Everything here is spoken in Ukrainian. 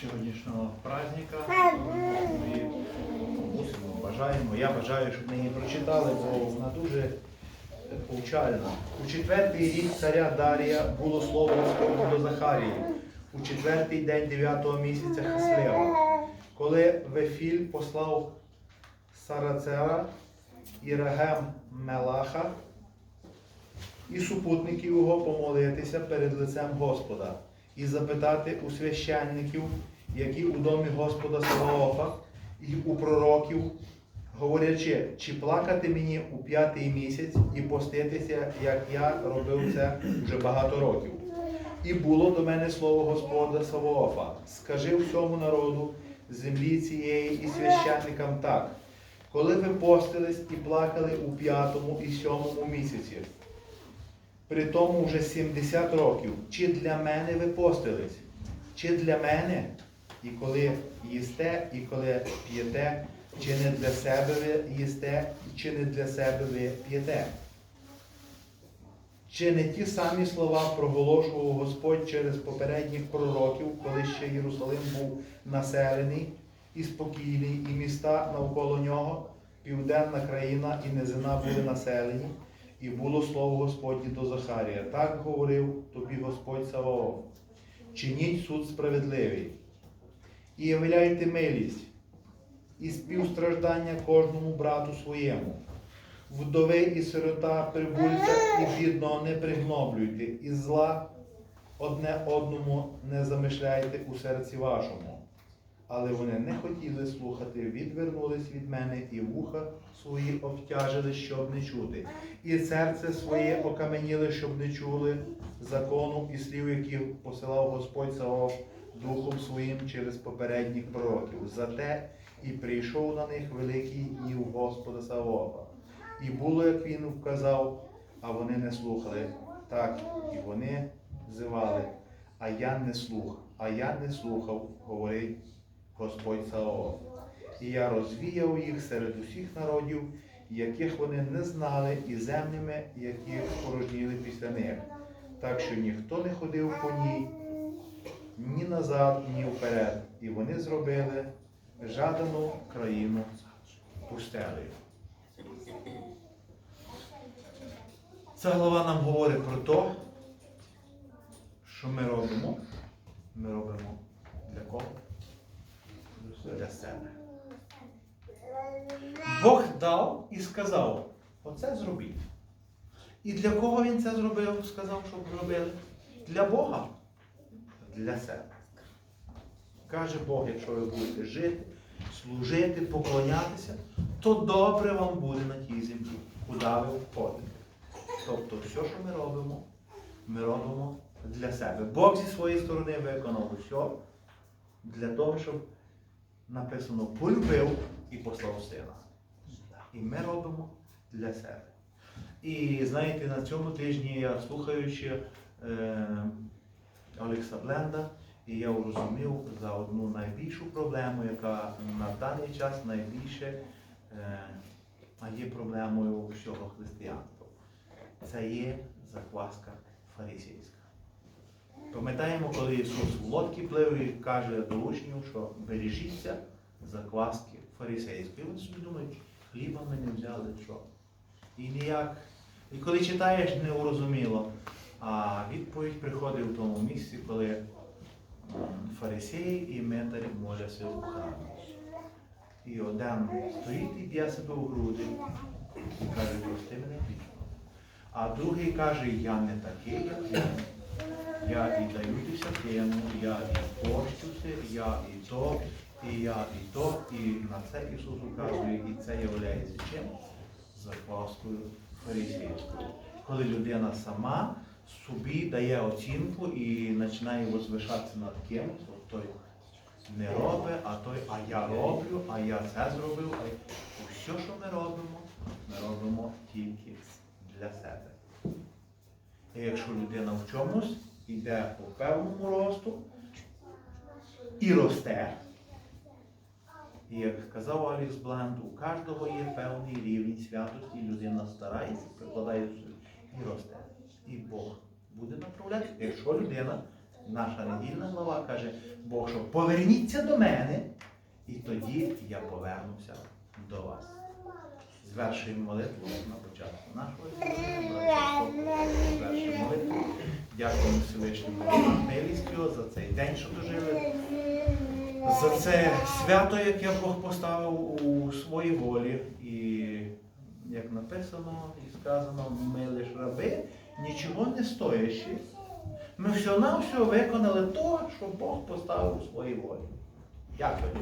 сьогоднішнього праздника. Ми мусимо, бажаємо. Я бажаю, щоб ми її прочитали, бо вона дуже повчальна. У четвертий рік царя Дарія було слово Господнє до Захарії. У четвертий день дев'ятого місяця Хислева, коли Вефіль послав Сарацера і Регем Мелаха і супутників його помолитися перед лицем Господа і запитати у священників, які у домі Господа Саваофа, і у пророків, говорячи, чи плакати мені у п'ятий місяць і поститися, як я робив це вже багато років. І було до мене слово Господа Саваофа. Скажи всьому народу землі цієї і священникам так. Коли ви постились і плакали у п'ятому і сьомому місяці, при тому вже 70 років, чи для мене ви постились, чи для мене, і коли їсте, і коли п'єте, чи не для себе ви їсте, чи не для себе ви п'єте. Чи не ті самі слова проголошував Господь через попередніх пророків, коли ще Єрусалим був населений і спокійний, і міста навколо нього, південна країна і низина були населені, і було слово Господнє до Захарія. Так говорив тобі Господь Саваоф. Чиніть суд справедливий, і являйте милість, і співстраждання кожному брату своєму. Вдови і сирота, прибульця і бідного не пригноблюйте, і зла одне одному не замишляйте у серці вашому. Але вони не хотіли слухати, відвернулись від мене і вуха свої обтяжили, щоб не чути, і серце своє окаменіли, щоб не чули закону і слів, які посилав Господь Савов Духом своїм через попередніх пророків. Зате і прийшов на них великий гнів Господа Савова. І було, як він вказав, а вони не слухали. Так, і вони зивали, а я не слух, а я не слухав, говорить Господь Саов. І я розвіяв їх серед усіх народів, яких вони не знали, і землями, які порожніли після них. Так що ніхто не ходив по ній ні назад, ні вперед. І вони зробили жадану країну пустелею. Ця глава нам говорить про те, що ми робимо. Ми робимо для кого? Для. Бог дав і сказав, оце зробіть. І для кого він це зробив, сказав, щоб зробили? Для Бога. Для себе. Каже Бог, якщо ви будете жити, служити, поклонятися, то добре вам буде на тій землі, куди ви входите. Тобто все, що ми робимо, ми робимо для себе. Бог зі своєї сторони виконав все для того, щоб написано полюбив і послав сина. І ми робимо для себе. І знаєте, на цьому тижні я слухаючи е, Олекса Бленда, і я зрозумів за одну найбільшу проблему, яка на даний час найбільше е, є проблемою всього християнства. Це є закваска фарисійська. Пам'ятаємо, коли Ісус в лодці плив і каже до учнів, що бережіться закваски фарисейської. Вони собі думають, хліба ми взяли, що. І ніяк. І коли читаєш, не урозуміло. А відповідь приходить в тому місці, коли фарисеї і митарі моляться у храмі. І один стоїть і б'є себе у груди і каже, прости мене грішного. А другий каже, я не такий, як він. Я і даю десятину, я і пощуся, я і то, і я і то. І на це Ісус указує, і це є чим? Закваскою фарисейською. Коли людина сама собі дає оцінку і починає возвишатися над от той не робить, а той, а я роблю, а я це зробив. А... Все, що ми робимо, ми робимо тільки для себе. І якщо людина в чомусь йде по певному росту і росте, і як казав Алікс Бленд, у кожного є певний рівень святості, і людина старається, прикладає і росте. І Бог буде направляти, якщо людина наша недільна глава каже, Бог, що поверніться до мене, і тоді я повернуся до вас. Звершуємо молитву на початку нашого Звершуємо молитву. Дякуємо Всевишньому за милість за цей день, що дожили, за це свято, яке Бог поставив у своїй волі. І як написано і сказано, ми лиш раби, нічого не стоячи. Ми все на все виконали то, що Бог поставив у своїй волі. Дякую.